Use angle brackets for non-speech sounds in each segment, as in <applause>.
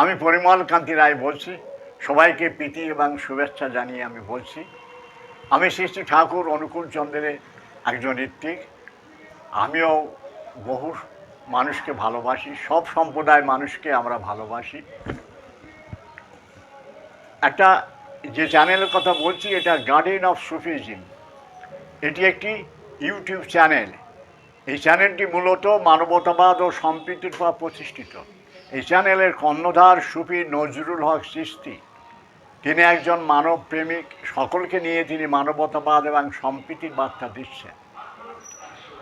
আমি পরিমল কান্তি রায় বলছি। সবাইকে প্রীতি এবং শুভেচ্ছা জানিয়ে আমি বলছি। আমি শ্রী ঠাকুর অনুকূল চন্দ্রের একজন ঋত্বিক। আমিও বহু মানুষকে ভালোবাসি, সব সম্প্রদায়ের মানুষকে আমরা ভালোবাসি। একটা যে চ্যানেলের কথা বলছি, এটা গার্ডেন অফ সুফিজম এটি একটি ইউটিউব চ্যানেল। এই চ্যানেলটি মূলত মানবতাবাদ ও সম্প্রীতির প্রতিষ্ঠিত। এই চ্যানেলের কর্ণধার সুফি নজরুল হক সৃষ্টি। তিনি একজন মানব প্রেমিক সকলকে নিয়ে তিনি মানবতাবাদ এবং সম্প্রীতির বার্তা দিচ্ছেন।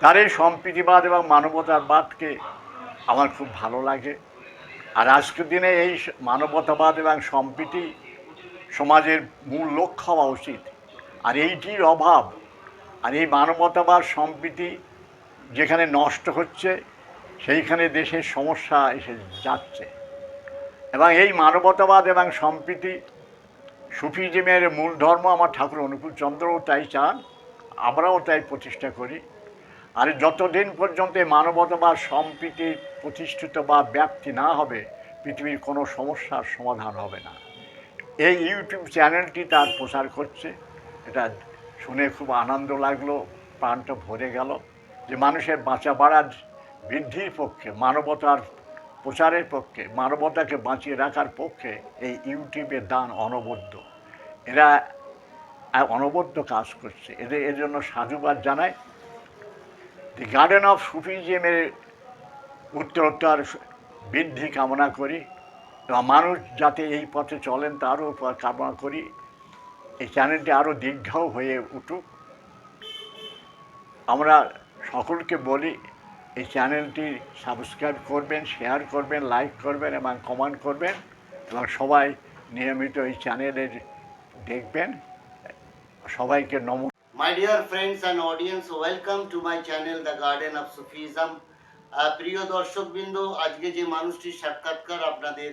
তার এই সম্প্রীতিবাদ এবং মানবতার বাদকে আমার খুব ভালো লাগে। আর আজকের দিনে এই মানবতাবাদ এবং সম্প্রীতি সমাজের মূল লক্ষ্য হওয়া উচিত। আর এইটির অভাব, আর এই মানবতাবাদ, সম্প্রীতি যেখানে নষ্ট হচ্ছে সেইখানে দেশের সমস্যা এসে যাচ্ছে। এবং এই মানবতাবাদ এবং সম্প্রীতি, সুফিজমের মূল ধর্ম আমার ঠাকুর অনুকূল চন্দ্রও তাই চান, আমরাও তাই প্রতিষ্ঠা করি। আর যতদিন পর্যন্ত মানবতাবাদ, সম্প্রীতি প্রতিষ্ঠিত বা ব্যাপ্তি না হবে, পৃথিবীর কোনো সমস্যার সমাধান হবে না। এই ইউটিউব চ্যানেলটি তার প্রচার করছে। এটা শুনে খুব আনন্দ লাগল, প্রাণটা ভরে গেল যে মানুষের বাঁচা বাড়ার বৃদ্ধির পক্ষে, মানবতার প্রচারের পক্ষে, মানবতাকে বাঁচিয়ে রাখার পক্ষে এই ইউটিউবের দান অনবদ্য। এরা অনবদ্য কাজ করছে। এদের, এর জন্য সাধুবাদ জানায় দি গার্ডেন অফ সুফিজমের উত্তরোত্তর বৃদ্ধি কামনা করি। এবং মানুষ যাতে এই পথে চলেন, তারও কামনা করি। এই চ্যানেলটি আরও দীর্ঘ হয়ে উঠুক। আমরা সকলকে বলি এই চ্যানেলটি সাবস্ক্রাইব করবেন শেয়ার করবেন লাইক করবেন এবং কমেন্ট করবেন এবং সবাই নিয়মিত এই চ্যানেলের দেখবেন। সবাইকে নম my dear friends and audience welcome to my channel the garden of. Ah, প্রিয় দর্শকবৃন্দ আজকে যে মানুষটির সাক্ষাৎকার আপনাদের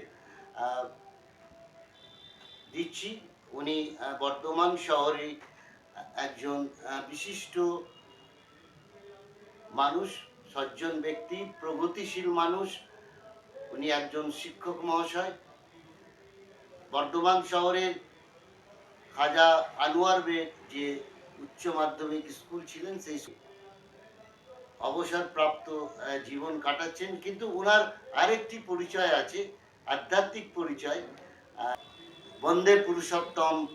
দিচ্ছি উনি আহ, বর্ধমান শহরে একজন বিশিষ্ট মানুষ। সজ্জন ব্যক্তি, প্রগতিশীল মানুষ, উনি একজন শিক্ষক মহাশয়। বর্ধমান শহরের খাজা আনোয়ার বেগ যে উচ্চ মাধ্যমিক স্কুল ছিলেন, সেই স্কুল- অবসরপ্রাপ্ত জীবন কাটাচ্ছেন। কিন্তু ওনার আরেকটি পরিচয় আছে, আধ্যাত্মিক পরিচয়। বন্দে পুরুষোত্তম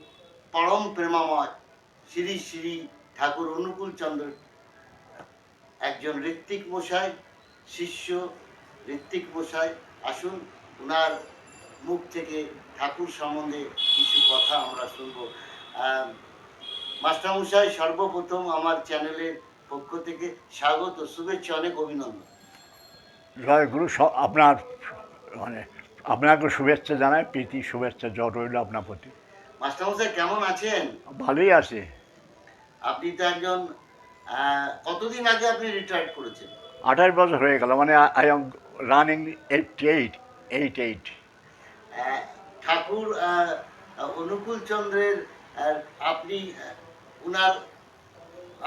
পরম প্রেমাময় শ্রী শ্রী ঠাকুর অনুকূল চন্দ্র একজন ঋত্বিক মশাই শিষ্য ঋত্বিক মশাই আসুন ওনার মুখ থেকে ঠাকুর সম্বন্ধে কিছু কথা আমরা শুনব। মাস্টারমশাই সর্বপ্রথম আমার চ্যানেলের পক্ষ থেকে স্বাগত শুভেচ্ছা অনেক অভিনন্দন। জয় গুরু আপনার মানে আপনাকে শুভেচ্ছা জানাই প্রীতি শুভেচ্ছা জয় রইল আপনার প্রতি। মাস্টারমশাই কেমন আছেন? ভালোই আছে। আপনি তো একজন কতদিন আগে আপনি রিটায়ার্ড করেছেন? আঠাশ বছর হয়ে গেল মানে I am running eight eight eight eight Thakur Anukul চন্দ্রের আপনি উনার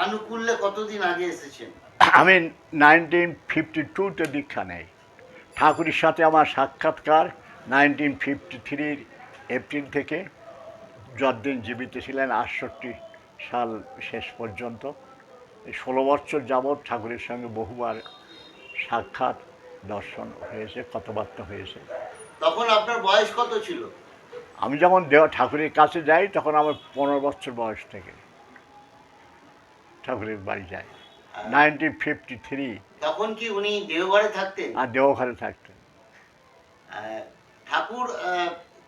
আনুকূল্যে কতদিন আগে এসেছেন? আমি নাইনটিন ফিফটি টুতে দীক্ষা নেই। ঠাকুরের সাথে আমার সাক্ষাৎকার নাইনটিন ফিফটি থ্রির এপ্রিল থেকে। যতদিন জীবিত ছিলেন আটষট্টি সাল শেষ পর্যন্ত। ষোলো বছর যাবৎ ঠাকুরের সঙ্গে বহুবার সাক্ষাৎ দর্শন হয়েছে কথাবার্তা হয়েছে। তখন আপনার বয়স কত ছিল? আমি যখন দেহ ঠাকুরের কাছে যাই তখন আমার পনেরো বছর বয়স থেকে ঠাকুরের বাড়ি যাই। Nineteen fifty three. তখন কি উনি দেওঘরে থাকতেন? আর দেওঘরে থাকতেন। আহ, ঠাকুর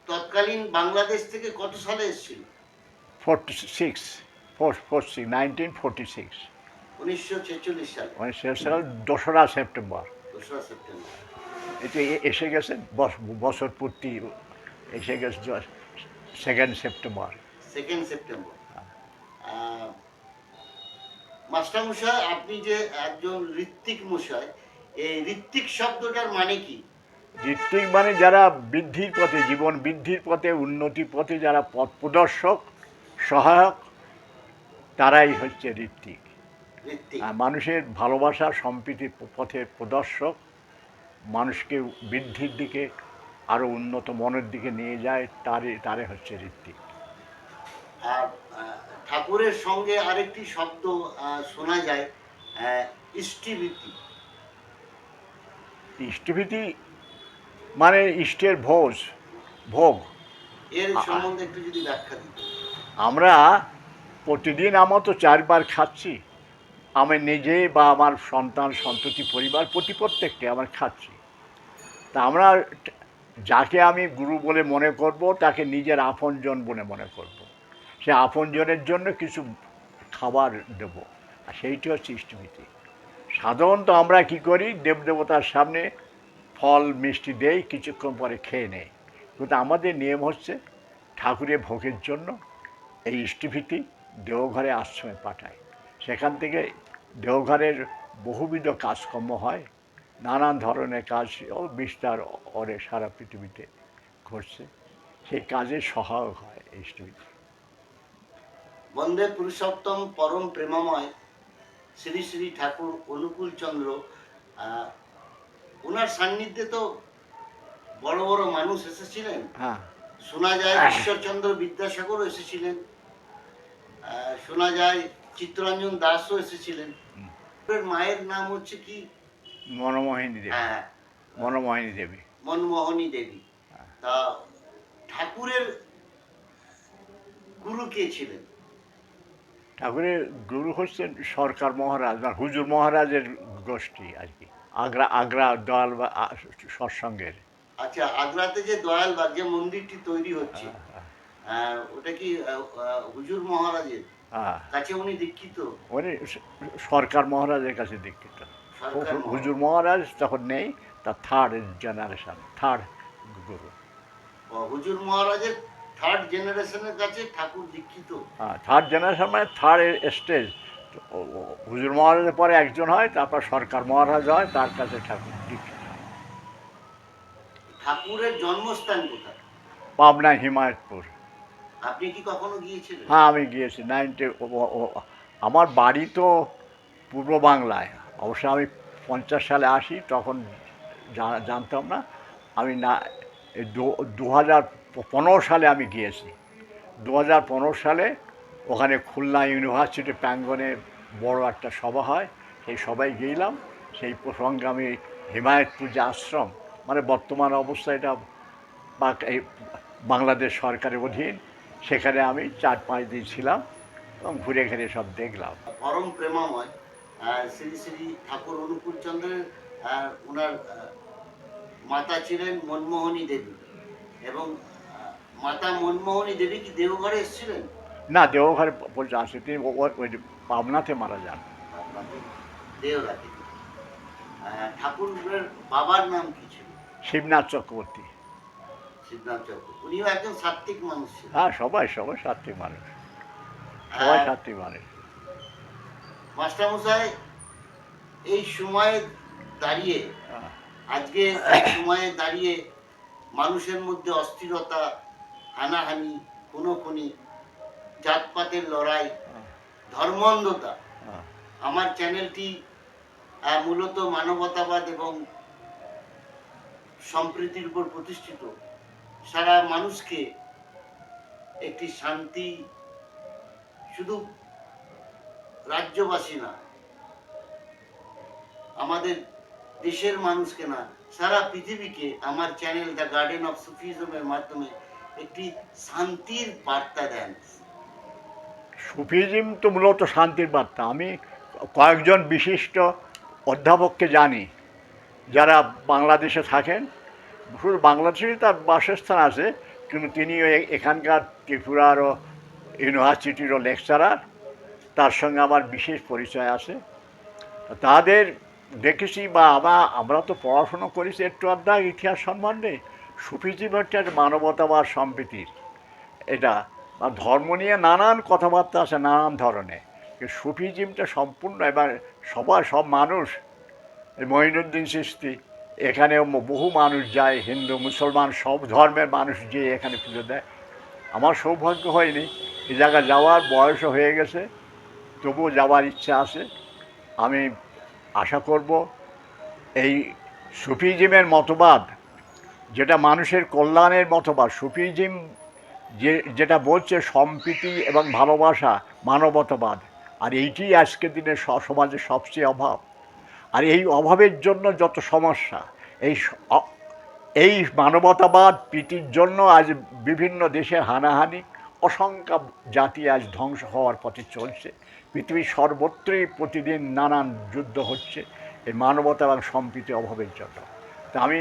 তৎকালীন বাংলাদেশ থেকে কত সালে এসেছিল? Forty six four four six nineteen forty six. উনিশশো ছেচল্লিশ সালে। মানে সাল দোসরা সেপ্টেম্বর। দোসরা সেপ্টেম্বর। এতে এসে গেছে বছর পূর্তি এসে গেছে সেকেন্ড সেপ্টেম্বর। Second September. মাস্টারমশাই আপনি যে একজন ঋত্বিক মশাই এই ঋত্বিক শব্দটার মানে কি? ঋত্বিক মানে যারা বৃদ্ধির পথে জীবন বৃদ্ধির পথে উন্নতির পথে যারা পথ প্রদর্শক সহায়ক তারাই হচ্ছে ঋত্বিক। মানুষের ভালোবাসা সম্প্রীতির পথের প্রদর্শক মানুষকে বৃদ্ধির দিকে আরও উন্নত মনের দিকে নিয়ে যায় তারে তারে হচ্ছে ঋত্বিক। আর ঠাকুরের সঙ্গে আরেকটি শব্দ শোনা যায় আহ, ইষ্টিবৃত্তি ইষ্টভীতি মানে ইষ্টের ভোজ ভোগ। এর সম্বন্ধে একটু যদি ব্যাখ্যা দিত আমরা প্রতিদিন আমার তো চারবার খাচ্ছি। আমি নিজে বা আমার সন্তান, সন্ততি, পরিবার প্রতি প্রত্যেককে আমার খাচ্ছি। তা আমরা যাকে আমি গুরু বলে মনে করব, তাকে নিজের আপনজন বলে মনে করব। সে আপনজনের জন্য কিছু খাবার দেব, আর সেইটি হচ্ছে ইষ্টভীতি। সাধারণত আমরা কি করি, দেবদেবতার সামনে ফল, মিষ্টি দেই, কিছুক্ষণ পরে খেয়ে নেই। কিন্তু আমাদের নিয়ম হচ্ছে ঠাকুরের ভোগের জন্য এই ইষ্টিভীতি দেওঘরে আশ্রমে পাঠায়। সেখান থেকে দেওঘরের বহুবিধ কাজকর্ম হয়। নানান ধরনের কাজ ও বিস্তার অরে সারা পৃথিবীতে ঘটছে। সেই কাজে সহায়ক হয় এই ইষ্টিভীতি বন্দে পুরুষোত্তম পরম প্রেমময় শ্রী শ্রী ঠাকুর অনুকূল চন্দ্র ওনার সান্নিধ্যে তো বড় বড় মানুষ এসেছিলেন। হ্যাঁ। শোনা যায় ঈশ্বরচন্দ্র বিদ্যাসাগরও এসেছিলেন। শোনা যায় চিত্তরঞ্জন দাসও এসেছিলেন। মায়ের নাম হচ্ছে কি? মনমোহিনী দেবী। হ্যাঁ। মনমোহিনী দেবী। মনমোহনী দেবী। তা ঠাকুরের গুরু কে ছিলেন? ঠাকুরের গুরু হচ্ছেন সরকার মহারাজ বা হুজুর মহারাজের গোষ্ঠী আর কি। আগ্রা আগ্রা দয়াল বা সৎসঙ্গের। আচ্ছা আগ্রাতে যে দয়ালবাগ যে মন্দিরটি তৈরি হচ্ছে আহ, ওটা কি হুজুর মহারাজের? হ্যাঁ কাছে উনি দীক্ষিত? উনি সরকার মহারাজের কাছে দীক্ষিত। হুজুর মহারাজ। তখন নেই তার থার্ড জেনারেশন থার্ড গুরু হুজুর মহারাজের থার্ড জেনারেশনের কাছে ঠাকুর দীক্ষিত। হ্যাঁ থার্ড জেনারেশন মানে থার্ড স্টেজ হুজুর মহারাজের পরে একজন হয় তারপর সরকার মহারাজ হয় তার কাছে ঠাকুর দীক্ষিত। ঠাকুরের জন্মস্থান কোথায়? পাবনা হিমায়তপুর। আপনি কি কখনো গিয়েছিলেন? হ্যাঁ আমি গিয়েছি। নাইনটি আমার বাড়ি তো পূর্ব বাংলায়। অবশ্য আমি পঞ্চাশ সালে আসি, তখন জানতাম না। আমি না দু- হাজার পনেরো সালে আমি গিয়েছি। দু হাজার পনেরো সালে ওখানে খুলনা ইউনিভার্সিটি প্রাঙ্গনে বড় একটা সভা হয়। সেই সবাই গেলাম। সেই প্রসঙ্গে আমি হিমায়তপুর যে আশ্রম মানে বর্তমান অবস্থা এটা বাংলাদেশ সরকারের অধীন। সেখানে আমি চার পাঁচ দিন ছিলাম এবং ঘুরে ঘুরে সব দেখলাম। পরম প্রেমাময় শ্রী শ্রী ঠাকুর অনুকূল চন্দ্রের ওনার মাতা ছিলেন মনমোহনী দেবী। এবং মাতা মনমোহনী দেবী কি দেওঘরে এসেছিলেন? না দেওঘরে বলছে আসে তিনি ওই পাবনাতে মারা যান। ঠাকুরের বাবার নাম কি ছিল? শিবনাথ চক্রবর্তী। সিদ্ধান্ত উনিও একজন সাত্ত্বিক মানুষ হ্যাঁ সবাই সবাই মানুষ। মানুষ। মাস্টারমশাই এই সময়ে দাঁড়িয়ে হ্যাঁ। আজকে সময়ে দাঁড়িয়ে মানুষের মধ্যে অস্থিরতা হানাহানি খুনোখুনি জাতপাতের লড়াই ধর্মান্ধতা হ্যাঁ। আমার চ্যানেলটি মূলত মানবতাবাদ এবং সম্প্রীতির উপর প্রতিষ্ঠিত। সারা মানুষকে একটি শান্তি শুধু রাজ্যবাসী না, আমাদের দেশের মানুষকে না, সারা পৃথিবীকে আমার চ্যানেল দ্য গার্ডেন অফ সুফিজমের মাধ্যমে একটি শান্তির বার্তা দেন। সুফিজিম তো মূলত শান্তির বার্তা। আমি কয়েকজন বিশিষ্ট অধ্যাপককে জানি, যারা বাংলাদেশে থাকেন। শুধু বাংলাদেশেই তার বাসস্থান আছে, কিন্তু তিনিও এ- এখানকার ত্রিপুরারও ইউনিভার্সিটিরও লেকচারার, তার সঙ্গে আমার বিশেষ পরিচয় আছে। তাদের দেখেছি বা আমরা আমরা তো পড়াশুনো করেছি একটু আধা ইতিহাস সম্বন্ধে সুফিজিম হচ্ছে একটা মানবতাবাদ সম্প্রীতির। এটা, বা ধর্ম নিয়ে নানান কথাবার্তা আছে নানান ধরনের সুফিজিমটা সম্পূর্ণ এবার সবার সব মানুষ এই মঈনুদ্দিন চিস্তি এখানেও বহু মানুষ যায়, হিন্দু, মুসলমান, সব ধর্মের মানুষ যে এখানে পুজো দেয়। আমার সৌভাগ্য হয়নি এই জায়গা যাওয়ার বয়সও হয়ে গেছে, তবুও যাওয়ার ইচ্ছা আছে। আমি আশা করব এই সুফিজিমের মতবাদ, যেটা মানুষের কল্যাণের মতবাদ, সুফিজিম যে, যেটা বলছে সম্প্রীতি এবং ভালোবাসা, মানবতাবাদ, আর এইটি আজকের দিনে সমাজের সবচেয়ে অভাব। আর এই অভাবের জন্য যত সমস্যা এই এই মানবতাবাদ প্রীতির জন্য আজ বিভিন্ন দেশে হানাহানি অসংখ্য জাতি আজ ধ্বংস হওয়ার পথে চলছে। পৃথিবীর সর্বত্রই প্রতিদিন নানান যুদ্ধ হচ্ছে এই মানবতা এবং সম্প্রীতি অভাবের জন্য। তা আমি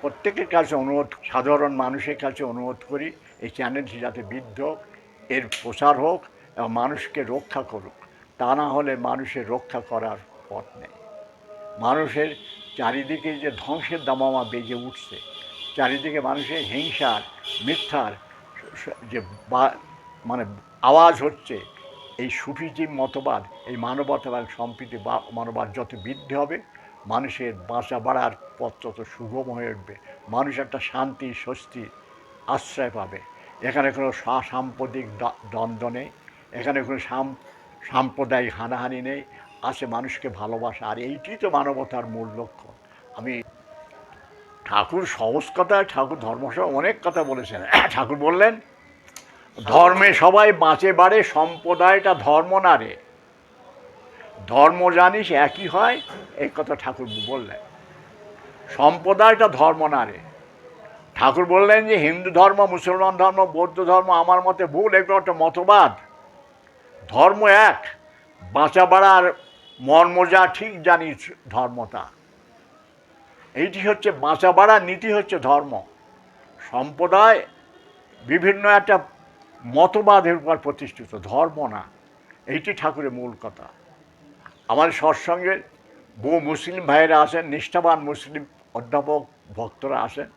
প্রত্যেকের কাছে অনুরোধ সাধারণ মানুষের কাছে অনুরোধ করি এই চ্যানেলটি যাতে বৃদ্ধ হোক, এর প্রচার হোক এবং মানুষকে রক্ষা করুক। তা না হলে মানুষের রক্ষা করার পথ নেই। মানুষের চারিদিকে যে ধ্বংসের দামামা বেজে উঠছে, চারিদিকে মানুষের হিংসার, মিথ্যার যে বা- মানে আওয়াজ হচ্ছে, এই সুফিজিম মতবাদ, এই মানবতাবাদ সম্প্রীতি বা মানবাদ যত বৃদ্ধি হবে, মানুষের বাঁচা বাড়ার পথ তত সুগম হয়ে উঠবে। মানুষ একটা শান্তি, স্বস্তি আশ্রয় পাবে। এখানে কোনো সাম্প্রতিক দ্বন্দ্ব নেই। এখানে কোনো সাম, সাম্প্রদায়িক হানাহানি নেই। আছে মানুষকে ভালোবাসা, আর এইটি তো মানবতার মূল লক্ষ্য। আমি ঠাকুর সহজ কথায় ঠাকুর ধর্মসভা অনেক কথা বলেছেন। <coughs> ঠাকুর বললেন, ধর্মে সবাই বাঁচে বাড়ে, সম্প্রদায়টা ধর্ম না রে। ধর্ম জানিস একই হয়, এই কথা ঠাকুর বললেন। সম্প্রদায়টা ধর্ম না রে। ঠাকুর বললেন যে, হিন্দু ধর্ম, মুসলমান ধর্ম, বৌদ্ধ ধর্ম, আমার মতে ভুল, এগুলো একটা মতবাদ। ধর্ম এক, বাঁচা বাড়ার মর্ম যা ঠিক জানিস ধর্মতা। এইটি হচ্ছে বাঁচা বাড়ার নীতি হচ্ছে ধর্ম। সম্প্রদায় বিভিন্ন একটা মতবাদের উপর প্রতিষ্ঠিত, ধর্ম না। এইটি ঠাকুরের মূল কথা। আমার সৎসঙ্গে বহু মুসলিম ভাইয়েরা আসেন নিষ্ঠাবান মুসলিম অধ্যাপক ভক্তরা আসেন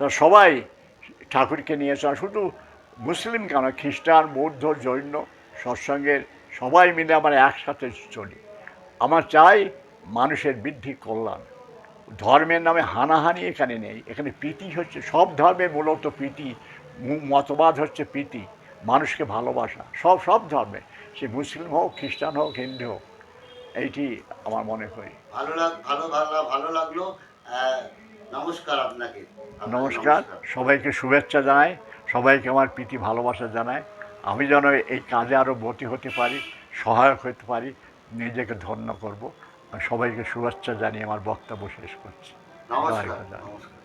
তো সবাই ঠাকুরকে নিয়ে আসা শুধু মুসলিম কেন, খ্রিস্টান, বৌদ্ধ, জৈন, সৎসঙ্গের সবাই মিলে আমরা একসাথে চলি। আমার চাই মানুষের বৃদ্ধি কল্যাণ। ধর্মের নামে হানাহানি এখানে নেই। এখানে প্রীতি হচ্ছে সব ধর্মের মূলত প্রীতি মতবাদ হচ্ছে প্রীতি মানুষকে ভালোবাসা সব সব ধর্মে। সে মুসলিম হোক খ্রিস্টান হোক হিন্দু হোক এইটি আমার মনে করি। ভালো লাগ ভালো ভালো ভালো লাগল। নমস্কার আপনাকে। নমস্কার। সবাইকে শুভেচ্ছা জানাই। সবাইকে আমার প্রীতি ভালোবাসা জানাই। আমি যেন এই কাজে আরও ব্রতী হতে পারি সহায়ক হতে পারি নিজেকে ধন্য করব। সবাইকে শুভেচ্ছা জানিয়ে আমার বক্তব্য শেষ করছি। নমস্কার।